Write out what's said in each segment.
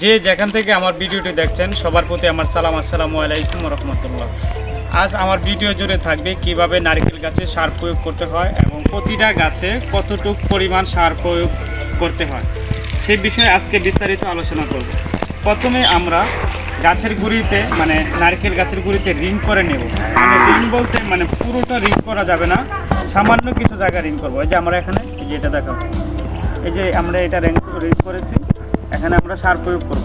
যে যেখান থেকে আমার ভিডিওটি দেখছেন, সবার প্রতি আমার সালাম, আসসালামু আলাইকুম রহমতুল্লাহ। আজ আমার ভিডিও জুড়ে থাকবে কীভাবে নারকেল গাছে সার প্রয়োগ করতে হয় এবং প্রতিটা গাছে কতটুক পরিমাণ সার প্রয়োগ করতে হয় সেই বিষয়ে আজকে বিস্তারিত আলোচনা করব। প্রথমে আমরা গাছের গুঁড়িতে মানে নারকেল গাছের গুঁড়িতে রিং করে নেব। মানে রিং বলতে মানে পুরোটা রিং করা যাবে না, সামান্য কিছু জায়গা রিং করব। এই যে আমরা এখানে, এই যে এটা দেখাবো। এই যে আমরা এটা রিং করেছি। এখানে আমরা সার প্রয়োগ করব।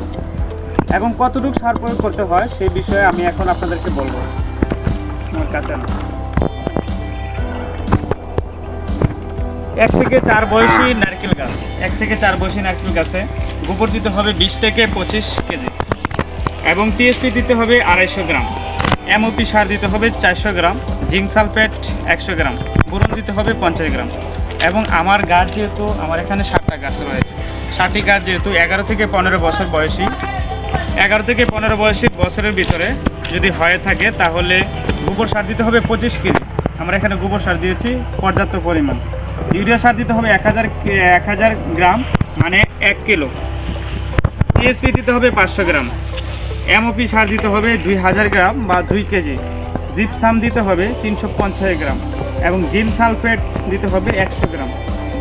এবং কতটুকু সার প্রয়োগ করতে হয় সেই বিষয়ে আমি এখন আপনাদেরকে বলব। আমার কাছে এক থেকে চার বয়সী নারকেল গাছ। এক থেকে চার বয়সী নারকেল গাছে গোবর দিতে হবে বিশ থেকে পঁচিশ কেজি এবং টিএসপি দিতে হবে আড়াইশো গ্রাম। এমওপি সার দিতে হবে চারশো গ্রাম, জিঙ্ক সালফেট একশো গ্রাম, বোরন দিতে হবে পঞ্চাশ গ্রাম এবং আমার গাছ যেহেতু আমার এখানে সাতটা গাছ রয়েছে। গাছ যেহেতু এগারো থেকে পনেরো বছর বয়সী। এগারো থেকে পনেরো বয়সী বছরের ভিতরে যদি হয়ে থাকে, তাহলে গোবর সার দিতে হবে পঁচিশ কেজি। আমরা এখানে গোবর সার দিয়েছি, পর্যাপ্ত পরিমাণ। ইউরিয়া সার দিতে হবে এক হাজার এক হাজার গ্রাম মানে এক কিলো। টিএসপি দিতে হবে পাঁচশো গ্রাম। এমওপি সার দিতে হবে দুই হাজার গ্রাম বা দুই কেজি। জিপসাম দিতে হবে তিনশো পঞ্চাশ গ্রাম এবং জিম সালফেট দিতে হবে একশো গ্রাম।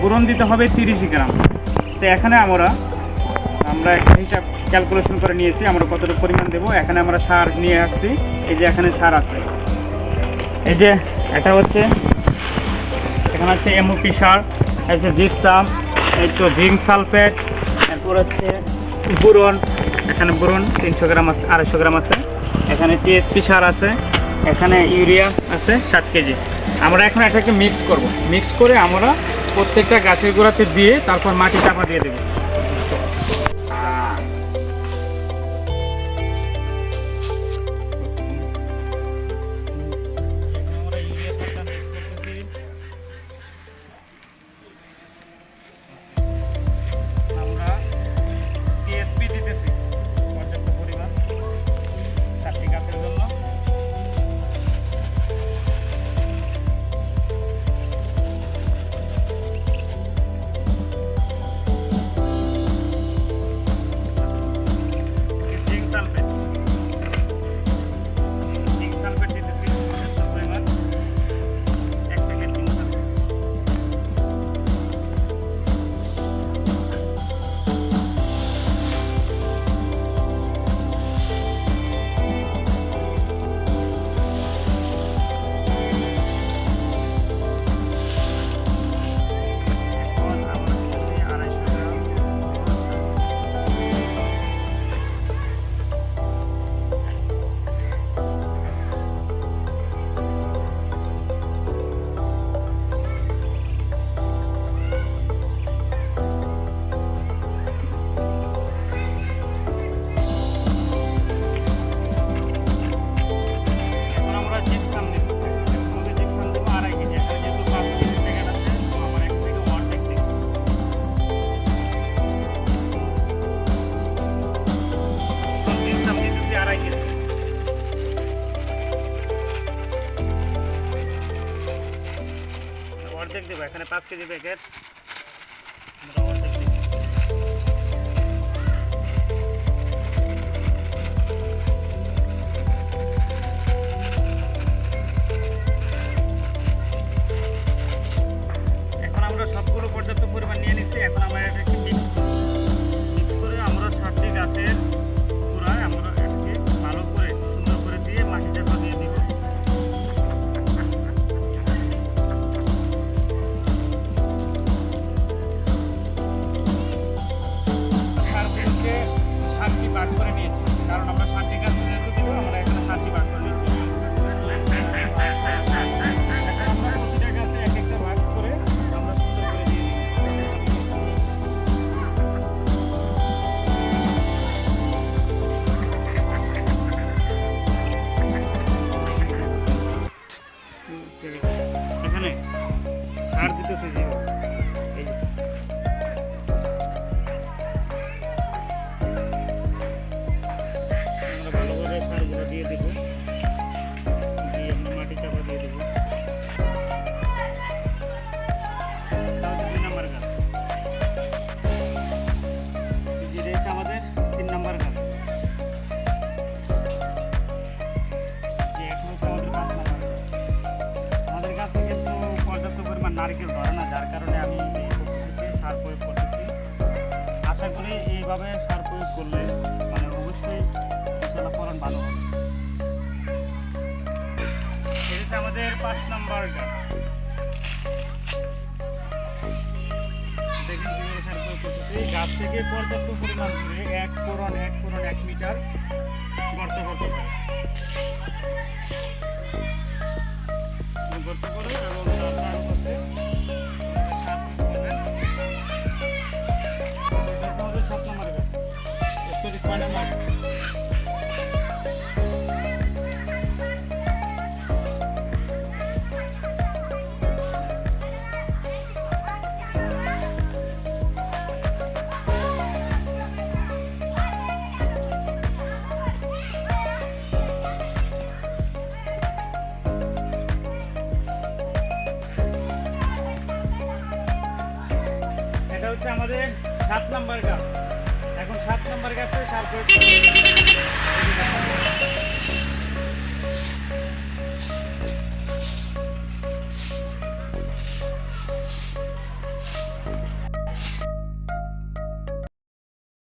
বোরন দিতে হবে তিরিশ গ্রাম। তো এখানে আমরা আমরা একটা হিসাব ক্যালকুলেশন করে নিয়েছি, আমরা কতটুকু পরিমাণ দেবো। এখানে আমরা সার নিয়ে আসছি, এই যে এখানে সার আছে। এই যে এটা হচ্ছে, এখানে হচ্ছে এমওপি সার হচ্ছে জিপসাম এই তো জিঙ্ক সালফেট, এরপর হচ্ছে বুরন, এখানে বুরন তিনশো গ্রাম আছে, আড়াইশো গ্রাম আছে। এখানে টিএসপি সার আছে, এখানে ইউরিয়া আছে সাত কেজি। আমরা এখন এটাকে মিক্স করব। মিক্স করে আমরা প্রত্যেকটা গাছের গোড়াতে দিয়ে তারপর মাটি চাপা দিয়ে দেবো। দেবো এখানে পাঁচ কেজি প্যাকেট। খামারে কেউ ধরে না, যার কারণে আমি সার প্রয়োগ করতেছি। আশা করি এইভাবে সার প্রয়োগ করলে মানে অবশ্যই ফসলের ফলন ভালো হবে। এটা আমাদের পাঁচ নম্বর গাছ। দেখেন কীভাবে সার গাছ থেকে পর্যাপ্ত পরিমাণ ধরে এক কোরণ এক কোরণ এক মিটার গর্ত গর্ত যায় গর্ত করে এবং সাত নম্বর গাছ সরি ছয় নম্বর হচ্ছে আমাদের সাত নাম্বার গাছ এখন সাত নাম্বার গাছে সার প্রয়োগ।